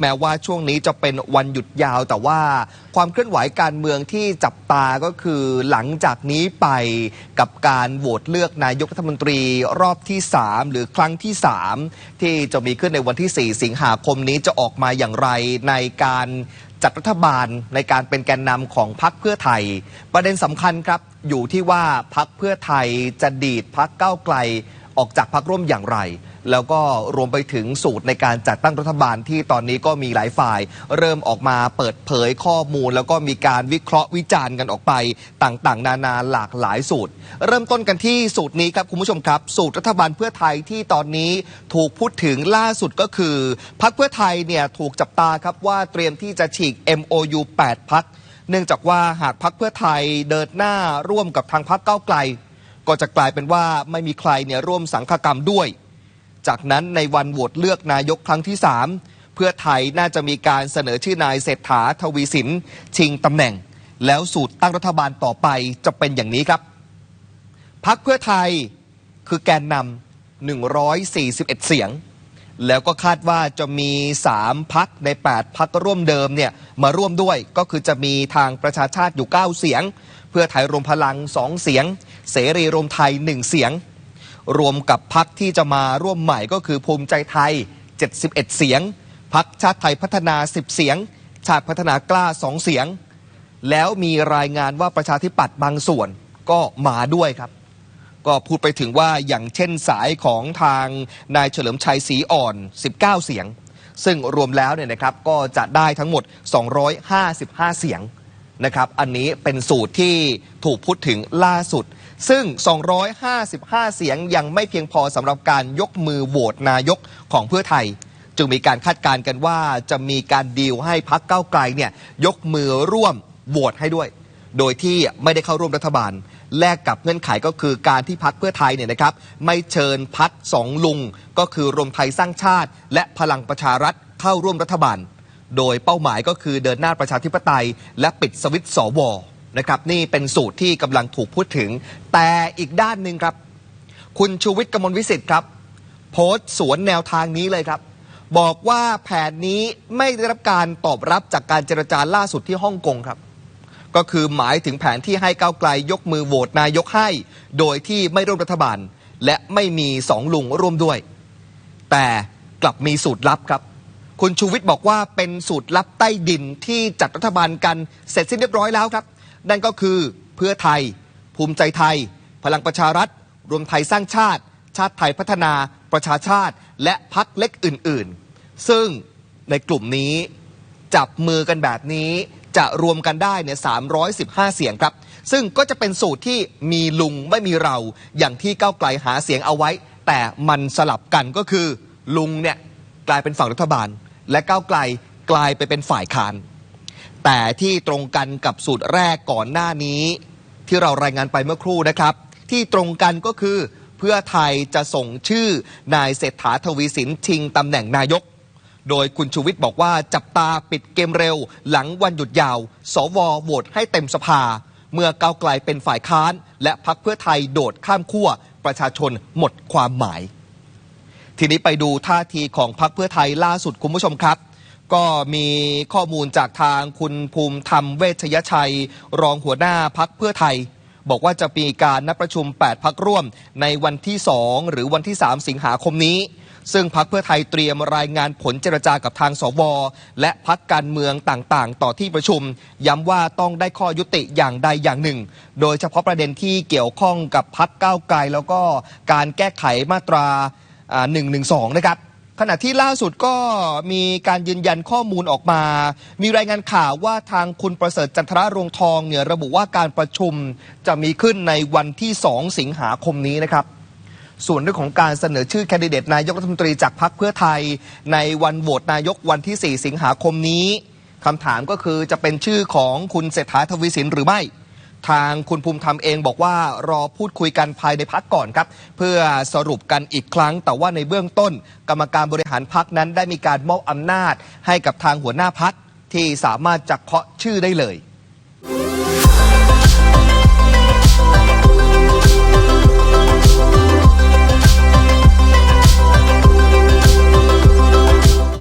แม้ว่าช่วงนี้จะเป็นวันหยุดยาวแต่ว่าความเคลื่อนไหวการเมืองที่จับตาก็คือหลังจากนี้ไปกับการโหวตเลือกนายกรัฐมนตรีรอบที่ 3 หรือครั้งที่ 3 ที่จะมีขึ้นในวันที่ 4 สิงหาคมนี้จะออกมาอย่างไรในการจัดรัฐบาลในการเป็นแกนนำของพรรคเพื่อไทย ประเด็นสำคัญครับ อยู่ที่ว่าพรรคเพื่อไทยจะดีดพรรคก้าวไกลออกจากพรรคร่วมอย่างไร แล้วก็รวมไปถึงสูตรในการจัดตั้งรัฐบาลที่ตอนนี้ก็มีหลายฝ่าย เริ่มออกมาเปิดเผยข้อมูล แล้วก็มีการวิเคราะห์วิจารณ์กันออกไปต่างๆ นานาหลากหลายสูตร เริ่มต้นกันที่สูตรนี้ครับคุณผู้ชมครับ สูตรรัฐบาลเพื่อไทยที่ตอนนี้ถูกพูดถึงล่าสุดก็คือพรรคเพื่อไทยเนี่ยถูกจับตาครับว่าเตรียมที่จะฉีก MOU 8พักเนื่องจากว่าหากพรรคเพื่อไทยเดินหน้าร่วมกับทางพรรคก้าไกล ก็จะกลายเป็นว่าไม่มีใครเนี่ยร่วมสังฆกรรมด้วย จากนั้นในวันโหวตเลือกนายกครั้งที่ 3 เพื่อไทยน่าจะมีการเสนอชื่อนายเศรษฐาทวีสิน ชิงตำแหน่ง แล้วสูตรตั้งรัฐบาลต่อไปจะเป็นอย่างนี้ครับพักเพื่อไทยคือแกนนำ141 เสียง แล้วก็คาดว่าจะมี 3 พักใน 8 พักร่วมเดิมเนี่ยมาร่วมด้วยก็คือจะมีทางประชาชาติอยู่ 9 เสียง เพื่อไทยรวมพลัง 2 เสียง เสรีรวมไทย 1 เสียง รวมกับพักที่จะมาร่วมใหม่ก็คือภูมิใจไทย 71 เสียง พักชาติไทยพัฒนา 10 เสียง ชาติพัฒนากล้า 2 เสียง แล้วมีรายงานว่าประชาธิปัตย์บางส่วนก็มาด้วยครับ ก็พูดไปถึงว่าอย่างเช่นสายของทางนายเฉลิมชัยศรีอ่อน 19 เสียง ซึ่งรวมแล้วเนี่ยนะครับก็จะได้ทั้งหมด 255 เสียงนะครับ อันนี้เป็นสูตรที่ถูกพูดถึงล่าสุด ซึ่ง 255 เสียงยังไม่เพียงพอสำหรับการยกมือโหวตนายกของเพื่อไทย จึงมีการคาดการณ์กันว่าจะมีการดีลให้พักเก้าไกลเนี่ยยกมือร่วมโหวตให้ด้วย โดยที่ไม่ได้เข้าร่วมรัฐบาล แลกกับเงื่อนไขก็คือการที่พักเพื่อไทยเนี่ยนะครับ ไม่เชิญพักสองลุง ก็คือรวมไทยสร้างชาติ และพลังประชารัฐเข้าร่วมรัฐบาล โดยเป้าหมายก็คือเดินหน้าประชาธิปไตย และปิดสวิตช์สว นะครับนี่เป็นสูตรที่กำลังถูกพูดถึง แต่อีกด้านหนึ่งครับ คุณชูวิทย์กมลวิสิทธิ์ครับ โพสต์สวนแนวทางนี้เลยครับ บอกว่าแผนนี้ไม่ได้รับการตอบรับจากการเจรจาล่าสุดที่ฮ่องกงครับ ก็คือหมายถึงแผนที่ให้ก้าวไกลยกมือโหวตนายกให้ โดยที่ไม่ร่วมรัฐบาล และไม่มีสองลุงร่วมด้วย แต่กลับมีสูตรลับครับคุณชูวิทย์บอกว่าเป็นสูตรลับใต้ดินที่จัดรัฐบาลกันเสร็จสิ้นเรียบร้อยแล้วครับ นั่นก็คือเพื่อไทย ภูมิใจไทย พลังประชารัฐ รวมไทยสร้างชาติ ชาติไทยพัฒนาประชาชาติ และพักเล็กอื่น ๆ ซึ่งในกลุ่มนี้จับมือกันแบบนี้จะรวมกันได้เนี่ย315 เสียงครับ ซึ่งก็จะเป็นสูตรที่มีลุงไม่มีเรา อย่างที่ก้าวไกลหาเสียงเอาไว้ แต่มันสลับกันก็คือ ลุงเนี่ยกลายเป็นฝั่งรัฐบาล และก้าวไกลกลายไปเป็นฝ่ายค้าน แต่ที่ตรงกันกับสูตรแรกก่อนหน้านี้ ที่เรารายงานไปเมื่อครู่นะครับ ที่ตรงกันก็คือเพื่อไทยจะส่งชื่อนายเศรษฐาทวีสินชิงตำแหน่งนายก โดยคุณชูวิทย์บอกว่าจับตาปิดเกมเร็ว หลังวันหยุดยาว สวโหวตให้เต็มสภา เมื่อก้าวไกลเป็นฝ่ายค้าน และพักเพื่อไทยโดดข้ามขั้วประชาชนหมดความหมาย ทีนี้ไปดูท่าทีของพรรคเพื่อไทยล่าสุดคุณผู้ชมครับ ก็มีข้อมูลจากทางคุณภูมิธรรมเวชยชัย รองหัวหน้าพักเพื่อไทย บอกว่าจะมีการนัดประชุม 8 พักร่วม ในวันที่ 2 หรือวันที่ 3 สิงหาคมนี้ ซึ่งพักเพื่อไทยเตรียมรายงานผลเจรจากับทางสวและพักการเมืองต่างๆ ต่อที่ประชุม ย้ำว่าต้องได้ข้อยุติอย่างใดอย่างหนึ่ง โดยเฉพาะประเด็นที่เกี่ยวข้องกับพักก้าวไกลแล้วก็การแก้ไขมาตราหนึ่งหนึ่งสองนะครับ ขณะที่ล่าสุดก็มีการยืนยันข้อมูลออกมา มีรายงานข่าวว่าทางคุณประเสริฐจันทรารวงทองเนี่ยระบุว่าการประชุมจะมีขึ้นในวันที่ 2 สิงหาคมนี้นะครับ ส่วนเรื่องของการเสนอชื่อแคนดิเดตนายกรัฐมนตรีจากพรรคเพื่อไทย ในวันโหวตนายกวันที่ 4 สิงหาคมนี้คำถามก็คือจะเป็นชื่อของคุณเศรษฐาทวีสินหรือไม่ ทางคุณภูมิธรรมเองบอกว่ารอพูดคุยกันภายในพักก่อนครับ เพื่อสรุปกันอีกครั้ง แต่ว่าในเบื้องต้น กรรมการบริหารพักนั้นได้มีการมอบอำนาจให้กับทางหัวหน้าพักที่สามารถจะเคาะชื่อได้เลย